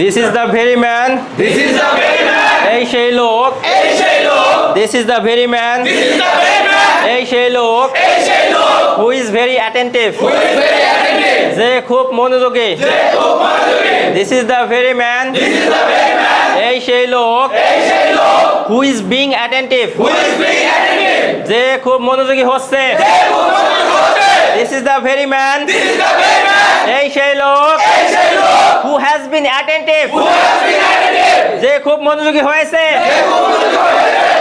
This is the very man This is the very man. এই সেই লোক এই সেই লোক this is the very man This is the very man. এই সেই লোক এই সেই লোক who is very attentive who is very attentive. যে খুব মনোযোগী যে খুব মনোযোগী। This is the very man This is the very man. এই সেই লোক এই সেই লোক who is being attentive who is very attentive. যে খুব মনোযোগী হচ্ছে যে খুব মনোযোগী হচ্ছে। This is the very man This is the very man. এই সেই লোক who has been attentive who has been attentive. যে খুব মনোযোগী হয়েছে।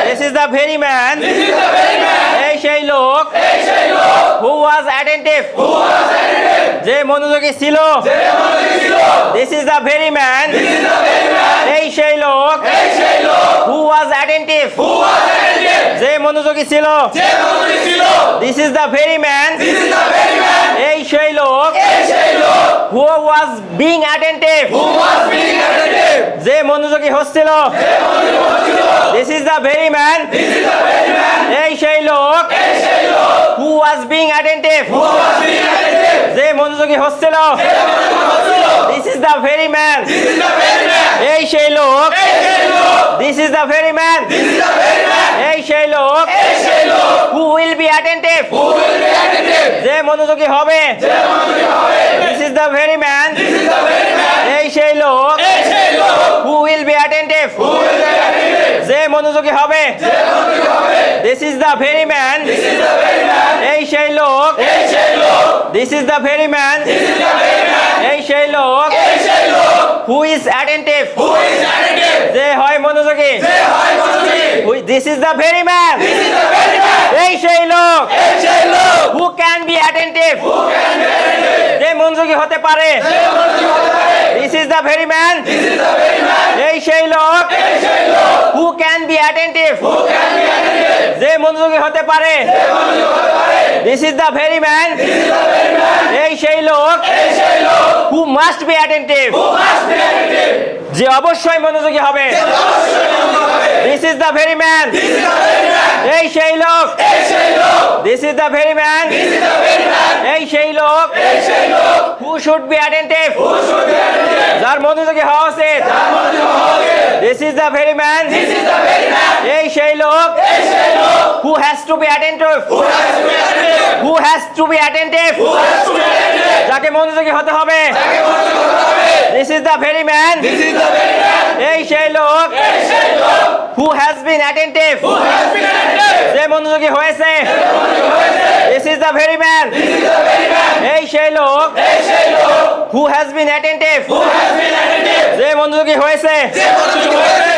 This is the very man This is the very man. এই সেই লোক এই সেই লোক who was attentive who was attentive. যে মনোযোগী ছিল যে মনোযোগী ছিল। This is the very man This is the very man. এই সেই লোক এই সেই লোক who was attentive was attentive. যে মনোযোগী ছিল যে মনোযোগী ছিল। This is the very man This is the very man. এই সেই লোক এই সেই লোক who was being attentive who was being attentive. যে মনোযোগী হচ্ছিল যে মনোযোগী হচ্ছিল। This is the very man This is the very man. এই সেই লোক এই সেই লোক who was being attentive who was being attentive. যে মনোযোগী হচ্ছিল যে মনোযোগী হচ্ছিল। This is the very man This is the very man. এই সেই লোক এই সেই লোক this is the very man This is the very man. এই সেই লোক এই সেই লোক who will be attentive who will be attentive. যে মনোযোগী হবে যে মনোযোগী হবে। Is the very man This is the very man. এই সেই লোক এই সেই লোক who will be attentive who will be attentive. যে মনোযোগী হবে যে মনোযোগী হবে। This is the very man This is the very man. এই সেই লোক এই সেই লোক this is the very man This is the very man. এই সেই লোক এই সেই লোক who is attentive who is attentive. যে হয় মনোযোগী যে হয় মনোযোগী। This is the very man This is the very man. এই সেই লোক এই সেই লোক who can be attentive. যে হতে পারে। This is the very man. এই সেই লোক। Who can be attentive. যে মনোযোগী হতে পারে। This is the very man. এই সেই লোক। হু মাস্ট বি অ্যাটেন্টিভ যে অবশ্যই মনোযোগী হবে। This is the very man এই সেই লোক। এই সেই লোক। This is the very man. এই সেই লোক। এই সেই লোক। Who should be attentive. যার মনোযোগী হওয়া উচিত। This is the very man. এই সেই লোক। এই সেই লোক। Who has to be attentive. Who has to be attentive. যাকে মনোযোগী হতে হবে। This is the very man এই সেই লোক। Who has been attentive who has been attentive. যে মনোযোগী হয়েছে this is the very man This is the very man. এই সেই লোক who has been attentive who has been attentive. যে মনোযোগী হয়েছে যে মনোযোগী হয়েছে।